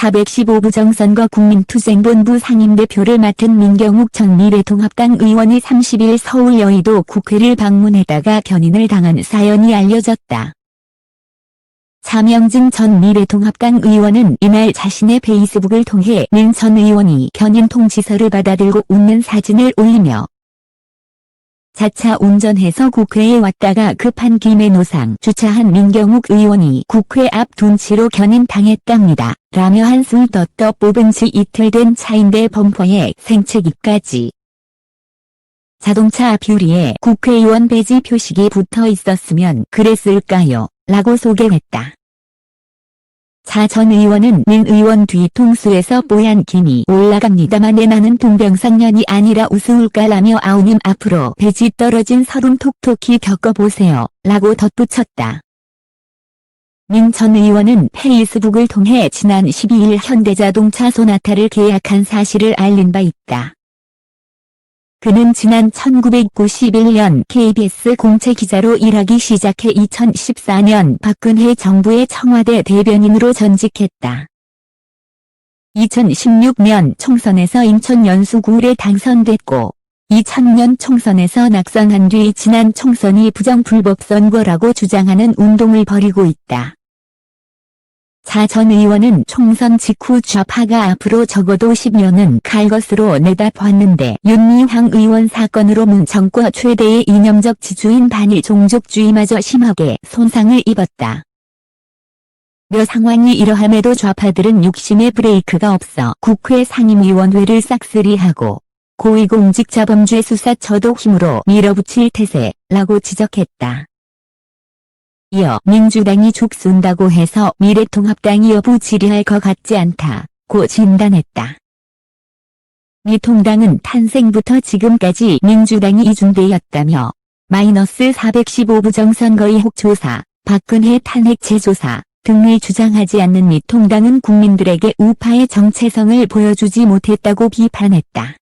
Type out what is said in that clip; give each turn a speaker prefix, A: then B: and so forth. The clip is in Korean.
A: 415부 정선거 국민투쟁본부 상임대표를 맡은 민경욱 전 미래통합당 의원이 30일 서울 여의도 국회를 방문했다가 견인을 당한 사연이 알려졌다. 차명진 전 미래통합당 의원은 이날 자신의 페이스북을 통해 민 전 의원이 견인 통지서를 받아들고 웃는 사진을 올리며 자차 운전해서 국회에 왔다가 급한 김에 노상 주차한 민경욱 의원이 국회 앞 둔치로 견인 당했답니다. 라며 한술 떴떠 뽑은 지 이틀 된 차인데 범퍼에 생채기까지. 자동차 뷰리에 국회의원 배지 표식이 붙어 있었으면 그랬을까요? 라고 소개했다. 차전 의원은 민 의원 뒤통수에서 뽀얀 김이 올라갑니다만 내 나는 동병상련이 아니라 우스울까라며 아우님 앞으로 배지 떨어진 서름 톡톡히 겪어보세요. 라고 덧붙였다. 민 전 의원은 페이스북을 통해 지난 12일 현대자동차 소나타를 계약한 사실을 알린 바 있다. 그는 지난 1991년 KBS 공채 기자로 일하기 시작해 2014년 박근혜 정부의 청와대 대변인으로 전직했다. 2016년 총선에서 인천 연수구에 당선됐고 2000년 총선에서 낙선한 뒤 지난 총선이 부정불법 선거라고 주장하는 운동을 벌이고 있다. 자전 의원은 총선 직후 좌파가 앞으로 적어도 10년은 갈 것으로 내다봤는데 윤미향 의원 사건으로 문 정권 최대의 이념적 지주인 반일 종족주의마저 심하게 손상을 입었다. 며 상황이 이러함에도 좌파들은 욕심의 브레이크가 없어 국회 상임위원회를 싹쓸이하고 고위공직자범죄 수사처도 힘으로 밀어붙일 태세, 라고 지적했다. 이어 민주당이 죽순다고 해서 미래통합당이 여부 질의할 것 같지 않다. 고 진단했다. 미통당은 탄생부터 지금까지 민주당이 이중대였다며 마이너스 415부 정선거 의 혹 조사, 박근혜 탄핵 재조사 등을 주장하지 않는 미통당은 국민들에게 우파의 정체성을 보여주지 못했다고 비판했다.